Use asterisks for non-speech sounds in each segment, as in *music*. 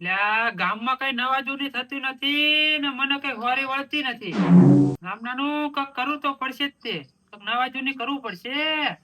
એટલે ગામમાં કઈ નવા જૂની થતી નથી ને મને કઈ હોરી વળતી નથી. ગામડાનું કંઈક કરવું તો પડશે જ તે. કંઈક નવા જૂની કરવું પડશે.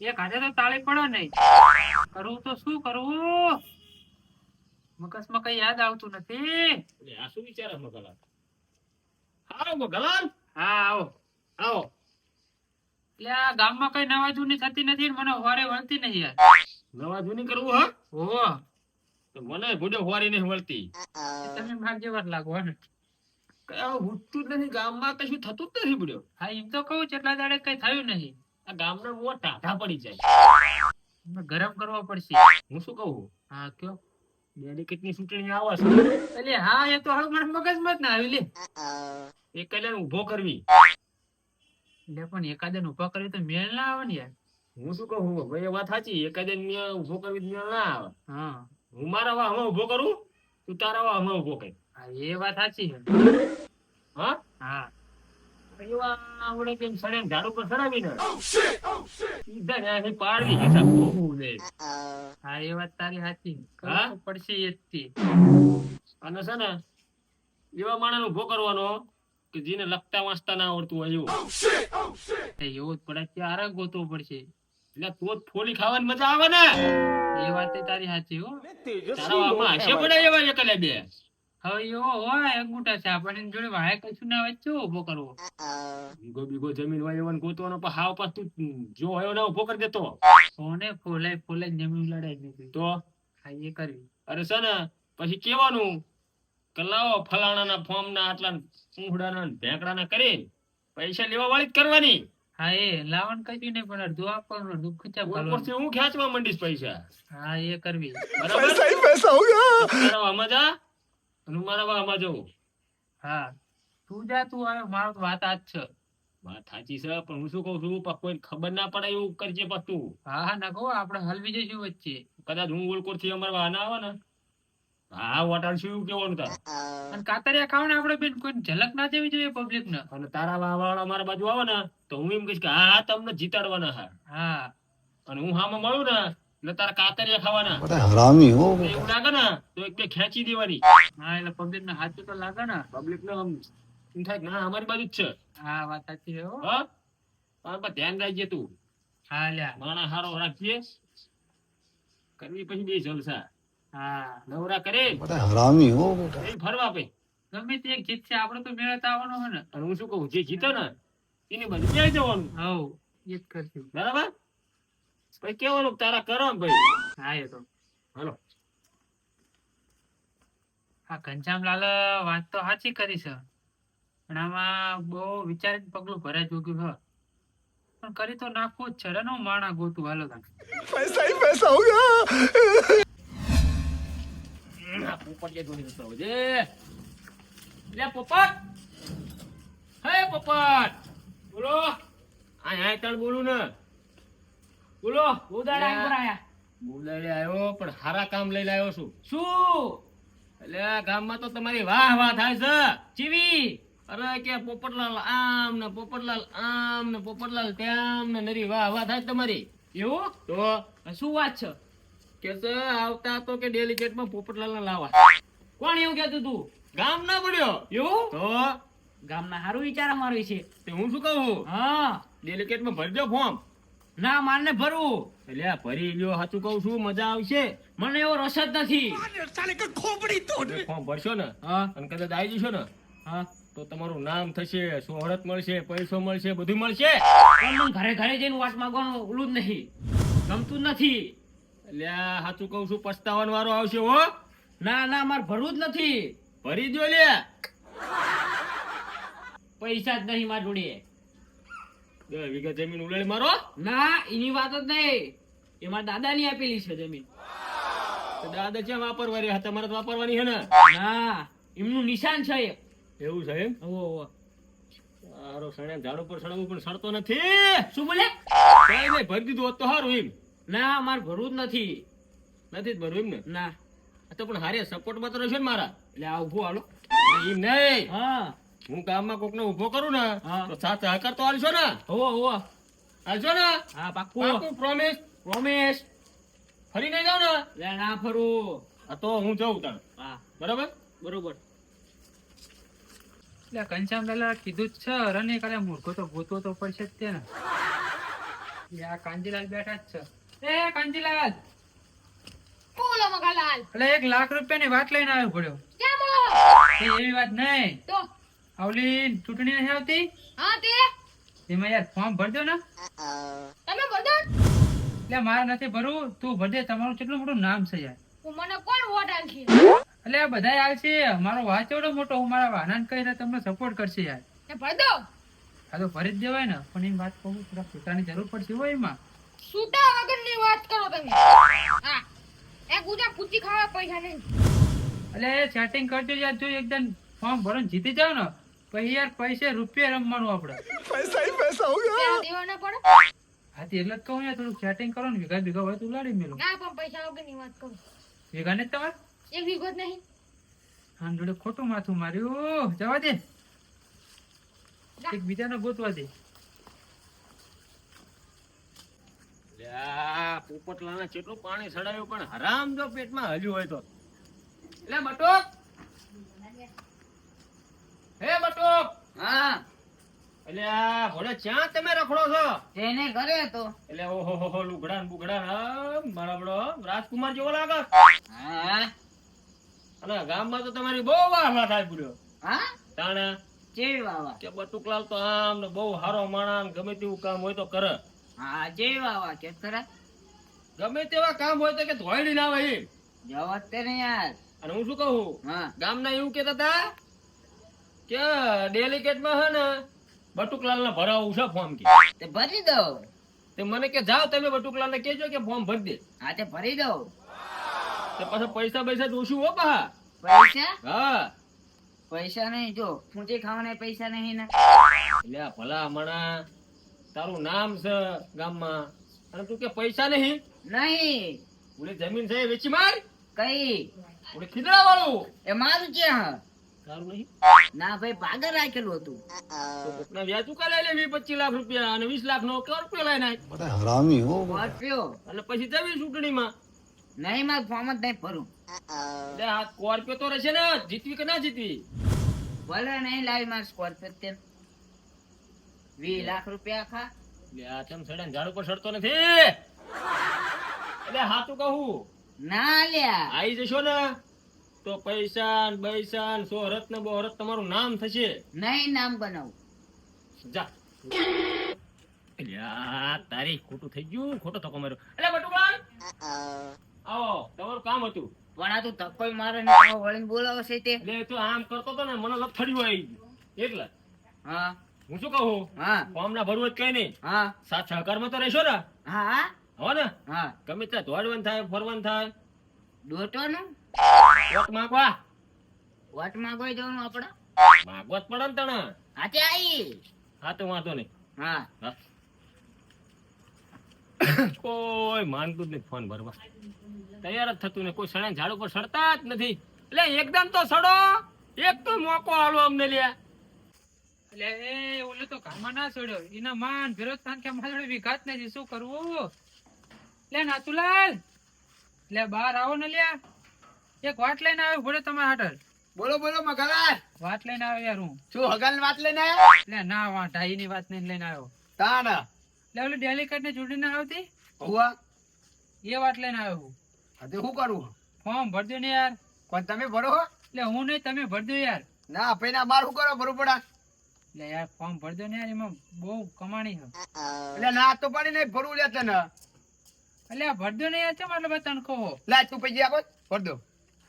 એક હાથે તો તાળી પડો નહીં. કરવું તો શું કરવું? મગજમાં કઈ યાદ આવતું નથી. આ શું વિચારે મગલાલ? આવો મગલાલ. હા આવો. આવો. એટલે આ ગામમાં કઈ નવા જૂની થતી નથી મને હોરે વળતી નહીં યાર. નવા જૂની કરવું હા? તો મને ભૂડે હોરી નહીં મળતી. તમે માર લાગો ને? કઈ આવું ઉઠતું જ નથી ગામમાં કશું થતું જ નથી ભૂડ્યો હા એમ તો કહું એટલા દાડે કઈ થયું નહીં. આ ગામના બહુ ટાઢા પડી જાય. ગરમ કરવો પડશે. હું શું કહું? હા કયો? ડેલિકેટની ચૂંટણી આવે છે એટલે હા એ તો હવે મારા મગજમાં જ ના આવી લે. એ કલ્યાણ ઊભો કરવી. એટલે પણ એકાદને ઊભા કરી તો મેળ ના આવે ને યાર. હું શું કહું? ભાઈ વાત સાચી એકાદે મેં ઊભો કરવી મેળ ના આવે. હા. હું મારા વા હમણાં ઊભો કરું? તું તારા વા હમણાં ઊભો કર. હા એ વાત સાચી છે. હા? હા. એવા આવડે કેમ સડે ઝાડુ પર ચડાવીને. સીધા ત્યાંથી પાડવી હિસાબ હા એ વાત તારી સાચી હા? પડશે એ જ. અને છે ને એવા માણસ ઊભો કરવાનો કે જેને લખતા વાંચતા ના આવડતું હોય એવું. એ એવું જ પડે ત્યારે ગોતવું પડશે. એટલે તો જ ફોલી ખાવાની મજા આવે ને. એ વાત તારી સાચી હો. તારા આમાં હશે પડે એવા એકલે બે. હવે એવો હોય અંગૂઠા છે. આપણને જોડે વાય કશું ના તો ઊભો કરવો? બીગો બીગો જમીન હોય એવાને ગોતવાનો પણ હાવ પાસ તું જો હોય ને ઊભો કરી દેતો. સોને ફોલાય ફોલાય જમીન લડાઈ નીકળી તો? હા એ કરવી અરે છે ને પછી કેવાનું કલાઓ ફલાણાના ફોર્મના આટલા ઊંઘડાના ને ભેંકડાના કરી પૈસા લેવા વાળી જ કરવાની. હા એ લાવણ કશું નહીં પણ અડધું આપવાનું દુઃખ ઉપરથી હું ખેંચવા માંડીશ પૈસા? હા એ કરવી. બરાબર? તારા આમાં જા અને હું મારા આમાં જવું હા. તું જા તું આવે મારો તો વાત આજ છે. વાત સાચી છે પણ હું શું કઉ છું પણ કોઈ ખબર ના પડે એવું કરજે પાછું હા હા ના કહો આપણે હલવી જઈશું વચ્ચે. કદાચ હું ઓળકોરથી અમારા વાના આવે ને. હા વોટર શું કેવાનું તાર. અને કાતરિયા ખાવ ને આપણે બેન કોઈ ઝલક ના દેવી જોઈએ પબ્લિક ને. અને તારા વાવાળા મારા બાજુ આવે ને તો હું એમ કહીશ કે હા તમને જીતાડવાના હા. હા. અને હું હામાં મળું ને એટલે તારા કાતરિયા ખાવાના. હરામી હો. એવું લાગે ને તો એક બે ખેંચી દેવાની. હા એટલે પબ્લિક ને હાથ તો લાગે ને. પબ્લિક ને આમ એમ થાય ના અમારી બાજુ જ છે. હા વાત સાચી છે હો. હા? ધ્યાન રાખજે તું. હા લ્યા. માણા હારો રાખીએ કરવી પછી બે જલસા હા નવરા કરે. હરામી હો એ ફરવા પે ગમે તે એક જીત છે આપણે તો મેળા આવવાનો હોય ને. હું શું કહું જે જીતો ને એની બધું જઈ જવાનું હવ એ જ કરશું. બરાબર? પછી કેવાનું તારા કરમ ભાઈ? હા એ તો. હલો. હા ઘનશ્યામલાલ વાત તો સાચી કરી છે. પણ આમાં બહુ વિચારીને પગલું ભરાઈ ચૂક્યું છે. પણ કરી તો નાખવું જ છે. રે માણા ગોતું હાલો પૈસા પૈસા હોગા આ પોપટ કે જોડી જતો હોજે લે પોપટ. હે પોપટ. બોલો. આ હાય તણ બોલું ને. બોલો. બોદાડ આઈ પર આયા. બોલાડે આવ્યો પણ હારા કામ લઈને આવ્યો છું. શું? એટલે ગામમાં તો તમારી વાહ વાહ થાય છે. ચીવી. અરે કે પોપટલાલ આમ ને પોપટલાલ આમ ને પોપટલાલ તેમ ને નરી વાહ વાહ થાય તમારી. એવું? તો? શું વાત છે? કે આવતા તો કે ડેલિકેટમાં પોપટલાલ લાવા. કોણ એવું કેતું તું? ગામ ના પડ્યો. એવું? તો? ગામના સારું વિચાર અમારો છે. તે હું શું કહું? હા. ડેલિકેટમાં ભરજો ફોર્મ ના મારને ભરવું. એટલે ભરી લ્યો સાચું કહું છું મજા આવશે. મને એવો રસ જ નથી. ફોર્મ ભરશો ને? હા. અને કદાચ આવી જશો ને? હા. તો તમારું નામ થશે સોહરત મળશે પૈસો મળશે બધું મળશે. પણ મને ઘરે ઘરે જઈને વાટ માંગવાનું ઓલું જ નહીં ગમતું જ નથી. એટલે આ કહું છું પસ્તાવાનો વારો આવશે હો. ના ના મારે ભરવું જ નથી. ભરી દો લે. પૈસા જ નહીં મારી જોડે. દસ વીઘા જમીન ઉલાડી મારો. ના એની વાત જ નહીં. એ મારા દાદાની આપેલી છે જમીન. દાદા છે વાપરવાની હા તમારે તો વાપરવાની છે ને. ના એમનું નિશાન છે એ એવું છે એમ? ઓ ઓ સારો સણે ઝાડ ઉપર સડવું પણ સડતો નથી. શું બોલે? કઈ નહીં ભરી દીધું હોત તો સારું એમ. ના મારે ભરવું જ નથી. નથી જ ભરવું એમ ને? ના. આ તો પણ હારે સપોર્ટમાં તો રહેશે ને મારા. એટલે આ ઊભો હાલો. એમ નહીં. હા. હું ગામમાં કોક ને ઊભો કરું ને હા. તો સાથ સહકાર તો હાલશો ને? હોવો હોવો હાલશો ને? હા પાક્કું. પાક્કું પ્રોમિસ પ્રોમિસ ફરી નહીં જાવ ને? લે ના ફરું. આ તો હું જઉં તાર. હા. બરોબર? બરોબર. એટલે કંચામ પેલા કીધું જ છે રને કાલે મૂર્ખો તો ગોતવો તો પડશે જ તે ને. આ કાંજીલાલ બેઠા જ છે. એ કાંજીલાલ મગાલાલ? એટલે એક લાખ રૂપિયાની વાત લઈને આવ્યો પડ્યો. ક્યાં એવી વાત નહીં. તો? આવલી ચૂંટણી નથી આવતી? હા તે. એમાં યાર ફોર્મ ભરજો ને. તમે એટલે મારે નથી ભરવું તું ભરજે તમારું કેટલું મોટું નામ છે યાર. મને કોણ વોટ આલશે એટલે બધા આવશે મારો વાંચ એવડો મોટો હું મારા વાહન કહીને તમને સપોર્ટ કરશે યાર. ભર દો તો ભરી જ દેવાય ને પણ એમ વાત કહું થોડા પોતાની જરૂર પડશે હોય એમાં. છૂટા વગરની વાત કરો તમે. હા. એ ગુજા પૂછી ખાવા પૈસા નહીં. એટલે સેટિંગ કરજો યાર જો એકદમ ફોર્મ ભરો જીતી જાવ ને પછી યાર પૈસે રૂપિયા રમવાનું આપણે ત્યાં દેવા ના પડે? હાથી એટલે કહું યાર થોડું સેટિંગ કરો ને વીઘા ભેગા હોય તો ઉલાડી મેલું. ના પણ પૈસા વગરની વાત કરો. વીઘા ને તમાર? એક વિગત નહીં. જોડે ખોટું માથું માર્યું. જવા દે. એક બીજાને ગોતવા દે. લ્યા, પોપટલાલને કેટલું પાણી સડાયું પણ હરામ જો પેટમાં હલ્યું હોય તો. એટલે બટુક હે બટુક હા. એટલે આ ભોળે ક્યાં તમે રખડો છો? તેને ઘરે તો એટલે ઓહો હો હો લુગડા ને બુગડા ને આમ રાજકુમાર જેવો લાગે. હા. અને ગામમાં તો તમારી બહુ વાહ વાહ થાય પૂર્યો. હા? તાણે? જેવી વાવા કે બટુકલાલ તો આમ ને બહુ હારો માણસ ગમે તેવું કામ હોય તો કરે. હા જેવી વાવા કે ખરા? ગમે તેવા કામ હોય તો કે ધોઈડી ના એમ. જવાબ તે નહીં યાર. અને હું શું કહું? હા. ગામના એવું કેતા હતા કે ડેલિકેટમાં હે ને બટુકલાલને ભરાવું છે ફોર્મ કે. તે ભરી દો. તે મને કે જાઓ તમે બટુકલાલને કહેજો કે ફોર્મ ભરી દે. હા તે ભરી દો. તે પાછા પૈસા પૈસા જોશું હો પા પૈસા? હા. પૈસા નહીં જો ફૂંચી ખાવાના પૈસા નહીં ને. એટલે ભલા હમણાં તારું નામ છે ગામમાં. અને કે પૈસા નહીં? નહીં. ઉલે જમીન છે વેચી માર. કઈ? ઉલે ખીદડા વાળું એ મારું છે તારું ના ભાઈ પાગર રાખેલું હતું. ના વ્યાજ તું કાલે લે 25 લાખ રૂપિયા અને 20 લાખ નો કરોડ રૂપિયા લઈ નાખ. બધા હરામી હો. વાચ્યો. અને પછી જવી ચૂંટણીમાં. નહીં માર ફોર્મ જ નહીં ભરું. લે આ સ્કોર્પિયો તો રહેશે ને જીતવી કે ના જીતવી? ભલે નહીં લાવી માર સ્કોર્પિયો તે 20 લાખ રૂપિયા ખા. સડે ઝાડ ઉપર સડતો નથી? એટલે હાતું કહું. ના લ્યા. આવી જશો ને તો પૈસા ને સોહરત ને બોહરત તમારું નામ થશે. નહીં નામ બનાવું. જા. તારી ખોટું થઈ ગયું ખોટો ધક્કો માર્યો. એટલે બટુકાન આવો તમારું કામ હતું. પણ આ તું ધક્કો મારે ને વળીને બોલાવે છે તે. એટલે તું આમ કરતો તો ને મને લફડ્યું આવી ગયું. એટલે. હા. હું શું કહું? હા. ફોર્મ ના ભરવું જ કઈ નહીં. હા. સાથ સહકારમાં તો રહેશો ને. હા. હો ને. હા. ગમે ત્યાં દોડવાનું થાય ફરવાનું થાય. દોટવાનું વોટ માંગવા? વોટમાં જવાનું આપડે માંગવા જ પડે ને તને હાથે આવી હા તો વાંધો નહીં. હા. હા. *coughs* કોઈ માનતું જ નહીં ફોન ભરવા. તૈયાર જ થતું ને કોઈ સણે ઝાડ ઉપર સડતા જ નથી. એટલે એકદમ તો સડો. એક તો મોકો આલો અમને લ્યા. એટલે એ ઓલો તો કામમાં ના છોડ્યો એના માન કે મારા જોડે વિઘાત નથી શું કરવું? લે નાતુલાલ. લે બહાર આવો ને લ્યા. એક વાટ લઈને આવ્યો ભોળે તમારા હાટર બોલો બોલો મગલાર વાત લઈને આવ્યો યાર હું. શું હગલ વાત લઈને આવ્યો? લે ના વા ઢાઈની વાત નહીં લઈને આવ્યો. તાણ. લે ઓલી ડેલિકેટ ને ચૂંટણી ના આવતી? હુઆ એ વાત લઈને આવ્યો હું. હવે શું કરું? ફોર્મ ભરજો ને યાર. કોણ તમે ભરો એટલે હું નહીં તમે ભરજો યાર. ના ભાઈ ના માર કરો ભરવું પડા. એટલે યાર ફોર્મ ભરજો ને યાર એમાં બહુ કમાણી છે. એટલે ના તો પાડી નહીં ભરવું લે તને. એટલે ભરજો ને યાર ચમ આટલો બધા તણખો હો? લા તું પૈસા આપો ભરદો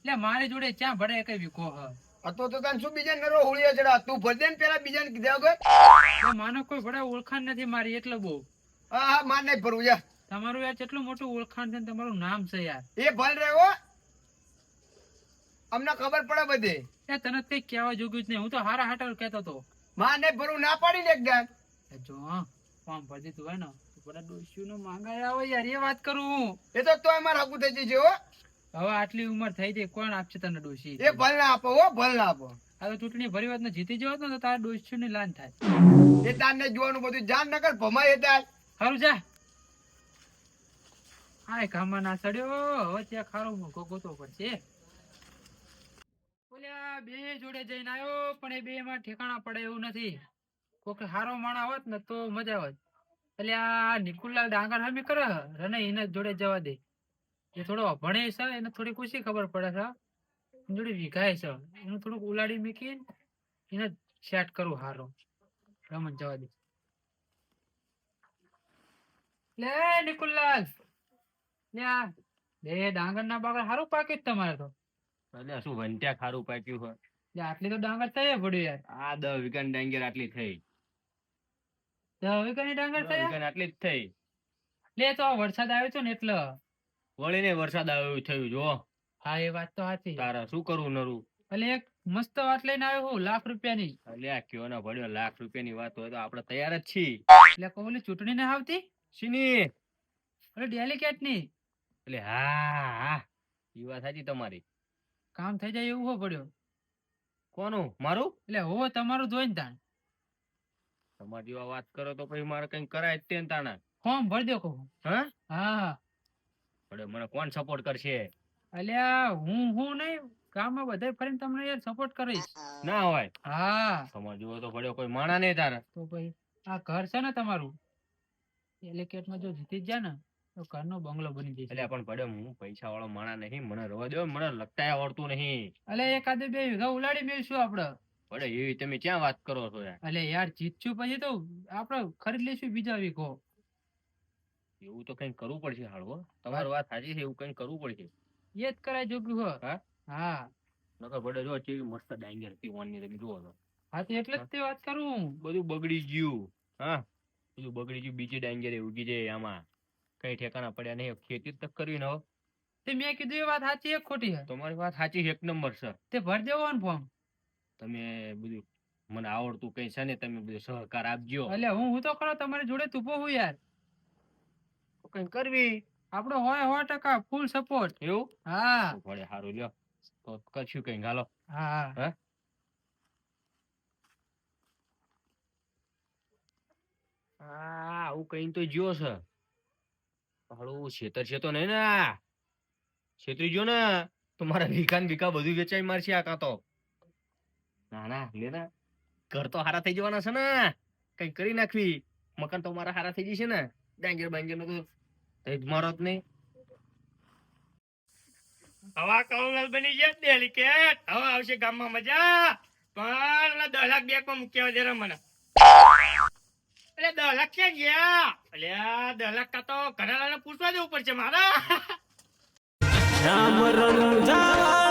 એટલે મારી જોડે ક્યાં ભરે કઈ વિકો હ? આ તો તને શું બીજા નરો હોળીએ ચડા તું ભરજે ને પેલા બીજાને કીધા એટલે માનો કોઈ ભડા ઓળખાણ નથી મારી એટલે બહુ. હા હા માર નહીં ભરવું યાર તમારું યાર કેટલું મોટું ઓળખાણ છે તમારું નામ છે યાર. એ ભલ રહ્યો અમને ખબર પડે બધે. તને કઈ કહેવા જોગ્યું જ નહીં હું તો હારા હાટા કહેતો હતો. માં ભરું ના પાડી ને એકદમ જો ફોર્મ ભરી દીધું હોય ને તો બધા ડોસ્યું નો માંગાય આવે યાર એ વાત કરું. હું. એ તો તોય મારે હકું થઈ જશે હો. હવે આટલી ઉંમર થઈ જાય કોણ આપશે તને ડોસી એ ભલ ના આપો હો ભલ ના આપો. આ તો ચૂંટણી ભરી વાત ને જીતી જવો ને તો તારા ડોસ્યું ની લાન થાય. એ તાર ને જોવાનું બધું જાન નકર ભમાય એ તાર. સારું જા. હાય કામમાં ના સડ્યો હવે ત્યાં ખારો મૂકો ગોતો પડશે. અલ્યા બે જોડે જઈને આવ્યો પણ એ બે માં ઠેકાણા પડે એવું નથી. કોક હારો માણા હોત ને તો મજા આવત અલ્યા નિકુલલાલ ડાંગર હમી કરે, રને એને જોડે જવા દે. એ થોડો ભણે છે, એને થોડી ખુશી ખબર પડે છે જોડે વિઘાય છે. એનું થોડુંક ઉલાડી મૂકી એને સેટ કરું હારો. રમત જવા દે. લે, નિકુલલાલ. લે બે ડાંગર ના બાગર હારું પાકે જ તમારે તો. અલ્યા શું વંટ્યા ખારું પાક્યું હોય? આટલી તો ડાંગર થઈ પડ્યું યાર. આ દસ વીઘાની ડાંગર આટલી થઈ. તો હવે ડાંગર દસ થયા? આટલી જ થઈ. લે તો વરસાદ આવ્યો છે ને એટલે. વળીને વરસાદ આવ્યો થયું જો. હા એ વાત તો સાચી. તારા શું કરવું નરું? એટલે એક મસ્ત વાત લઈને આવ્યો હું લાખ રૂપિયાની. આ કયો ના પડ્યો લાખ રૂપિયાની વાત હોય તો આપણે તૈયાર જ છીએ. એટલે કહું ચૂંટણી ને આવતી? શીની. એટલે ડેલિકેટની એટલે હા હા. એ વાત સાચી તમારી. કામ થઈ જાય એવું હો પડ્યો? કોનું? મારું? એટલે હો તમારું જોઈને તાણ. તમારી જેવા વાત કરો તો પછી મારે કઈ કરાય તે તાણે. ફોર્મ ભરી દો કહું હા હા. મને કોણ સપોર્ટ કરશે? અલ્યા હું હું નહીં. કામમાં બધે ફરીને તમને યાર સપોર્ટ કરીશ. ના હોય. હા. તમારે જેવો તો પડ્યો કોઈ માણા નહીં તારે તો ભાઈ આ ઘર છે ને તમારું? એલિકેટમાં જો જીતી જ જાય ને ઘરનો બંગલો બની જશે એટલે પણ પડે હું પૈસા વાળો માણા નહીં મને રવા દો મને લગતા આવડતું નહીં. અલે એકાદે બે વીઘા ઉલાડી મેળશું આપડે. પડે એવી તમે ક્યાં વાત કરો છો અલે યાર જીતશું પછી તો આપડે ખરીદ લેશું બીજા વીઘો. એવું તો કઈ કરવું પડશે હાળવો તમારી વાત સાચી છે એવું કઈ કરવું પડશે. એ જ કરાય જોગ્યું હો. હા? હા. નકર પડે જો કેવી મસ્ત ડાંગર પીવાની તમે જુઓ તો. હા તો એટલે જ તે વાત કરું બધું બગડી ગયું હા. બધું બગડી ગયું બીજી ડાંગર ઉગી જાય આમાં. કઈ ઠેકાણા પડ્યા નહીં ખેતી તક કરવી ન તે મેં કીધું એ વાત સાચી એક ખોટી તમારી વાત સાચી એક નંબર સર. તે ભર દેવો ને ફોર્મ તમે બધું મને આવડતું કઈ છે ને તમે બધું સહકાર આપજો. એટલે હું હું તો ખરો તમારી જોડે તૂપો હું યાર. કઈ કરવી? આપડો હોય સો ટકા ફૂલ સપોર્ટ એવું? હા. ભલે સારું લ્યો. તો કશું કઈ ગાલો હા. હા? આવું કઈ તો જ્યો છે હાલું છેતર છે તો નહીં ને છેતરી જો ને, તો મારા ભીખાન ભીખા બધું વેચાઈ મારશે આ કાં ના ના, લે ને. ઘર તો હારા થઈ જવાના છે ને. કઈ કરી નાખવી. મકાન તો મારા હારા થઈ જશે ને. ડાંગર બાંગરનું તો મારો જ નહીં. હવા કૌલલ બની ગયા ડેલિકેટ. હવે આવશે ગામમાં મજા. પણ દસ લાખ બેગમાં મૂક્યા જરા મને. એટલે દસ લાખ ક્યાં ગયા? એટલે દસ લાખ કા તો ઘરેલાને પૂછવા જવું પડશે મારા. રામ રંજાવા